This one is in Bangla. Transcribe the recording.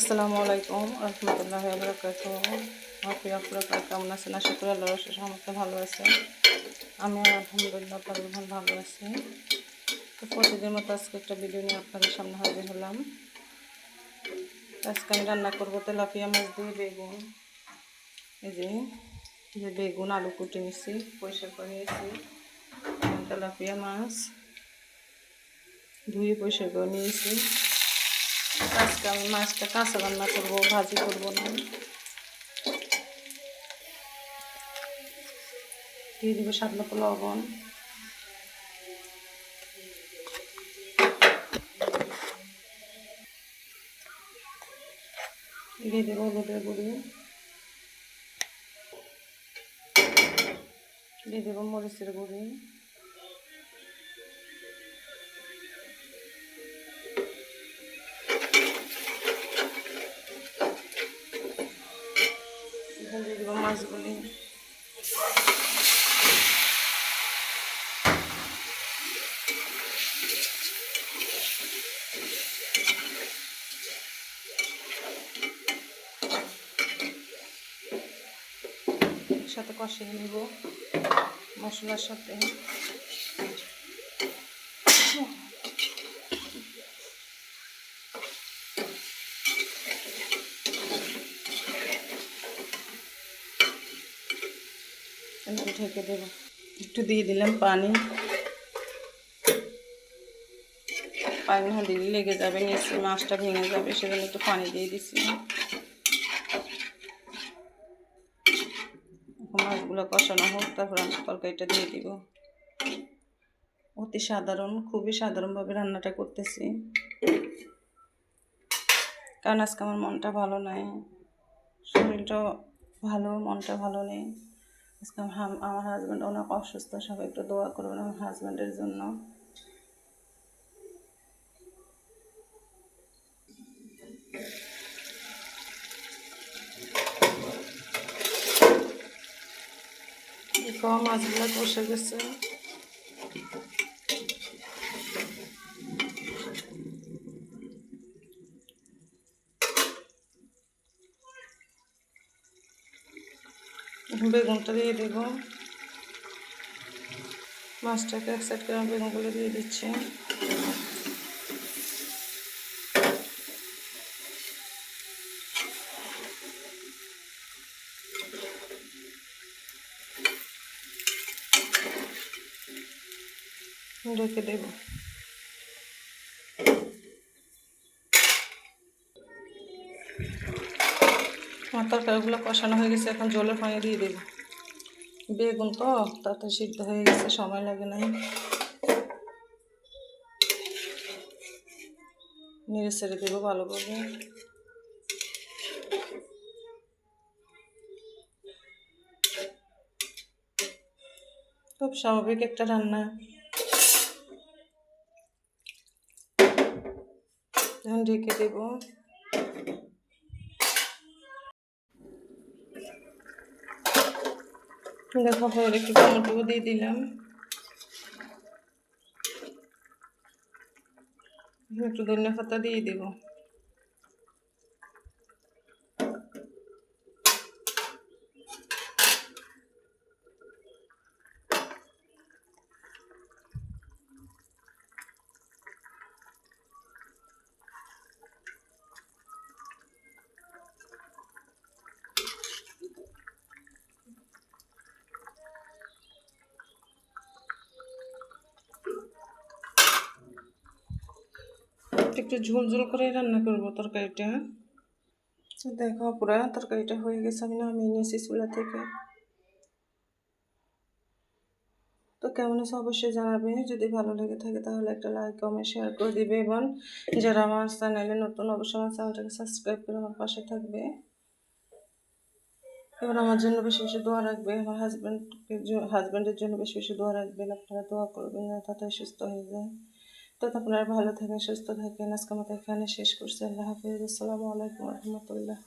আসসালামু আলাইকুম, রহমতুল্লাহ বরকাত আপনি আপনারা কেমন আছেন? আশা করি আল্লাহ সমস্ত ভালো আছে আমি আলহামদুলিল্লাহ পরিমাণ ভালো আছি। তো প্রতিদিন মতো আজকে একটা ভিডিও নিয়ে আপনাদের সামনে হাজির হলাম। আজকে আমি রান্না করব তেলাপিয়া মাছ দিয়ে বেগুন। এই যে যে বেগুন, আলু কুটে নিয়েছি পরিষ্কার করে নিয়েছি। তেলাপিয়া মাছ। ধুয়ে পরিষ্কার করে নিয়েছি। আজকে আমি মাছটা কাঁচা রান্না করব, ভাজি করব না দিয়ে দিব স্বাদ মতো লবণ। দিয়ে দেবো হলুদের গুঁড়ি। দিয়ে দেবো মরিচের গুঁড়ি। মাছগুলি সাথে কষিয়ে নিব মশলার সাথে আমি ঢেকে দেবো। একটু দিয়ে দিলাম পানি। পানি না দিলে লেগে যাবে, নিচে মাছটা ভেঙে যাবে, সেজন্য একটু পানি দিয়ে দিচ্ছি মাছগুলো কষানো হোক, তারপর আমি তরকারিটা দিয়ে দিব। অতি সাধারণ, খুবই সাধারণভাবে রান্নাটা করতেছি। কারণ আজকে আমার মনটা ভালো নাই। শরীরটাও ভালো, মনটা ভালো নেই। আজকে আমার হাজব্যান্ড অনেক অসুস্থ, সবাই একটু দোয়া করবেন আমার হাজব্যান্ডের জন্য। মাছগুলো বসে গেছে। বেগুনটা দিয়ে দেব। মাছটাকে এক সাইড করে বেগুনগুলো দিয়ে দিচ্ছি। রেখে দেব। আমার তরকারিগুলো কষানো হয়ে গেছে, এখন জলের পানি দিয়ে দেব। বেগুন তো, তাতে সিদ্ধ হয়ে গেছে, সময় লাগে নাই। নেড়ে ছেড়ে দেবো ভালো করে। খুব স্বাভাবিক একটা রান্না। ঢেকে দেব। দেখো হলুদ একটু টমেটো দিয়ে দিলাম। একটু ধনিয়া পাতা দিয়ে দেবো। একটু ঝোল করে রান্না করব তরকারিটা। দেখো পুরো তরকারিটা হয়ে গেছে, আমি নামিয়ে নিয়েছি চুলা থেকে। তো কেমন আছে অবশ্যই জানাবে, যদি ভালো লেগে থাকে তাহলে একটা লাইক কমেন্ট শেয়ার করে দিবে এবং যারা আমার চ্যানেলে নতুন অবশ্যই আমার চ্যানেলটাকে সাবস্ক্রাইব করে আমার পাশে থাকবে। এবার আমার জন্য বেশি বেশি দোয়া রাখবে, আমার হাজব্যান্ডকে হাজব্যান্ডের জন্য বেশি বেশি দোয়া রাখবেন, আপনারা দোয়া করবেন, তাড়াতাড়ি সুস্থ হয়ে যায় তো আর ভালো থাকেন, সুস্থ থাকেন। আজকে মতো এখানে শেষ করছি। আল্লাহ হাফিজ। আসসালামু আলাইকুম রহমতুল্লাহ।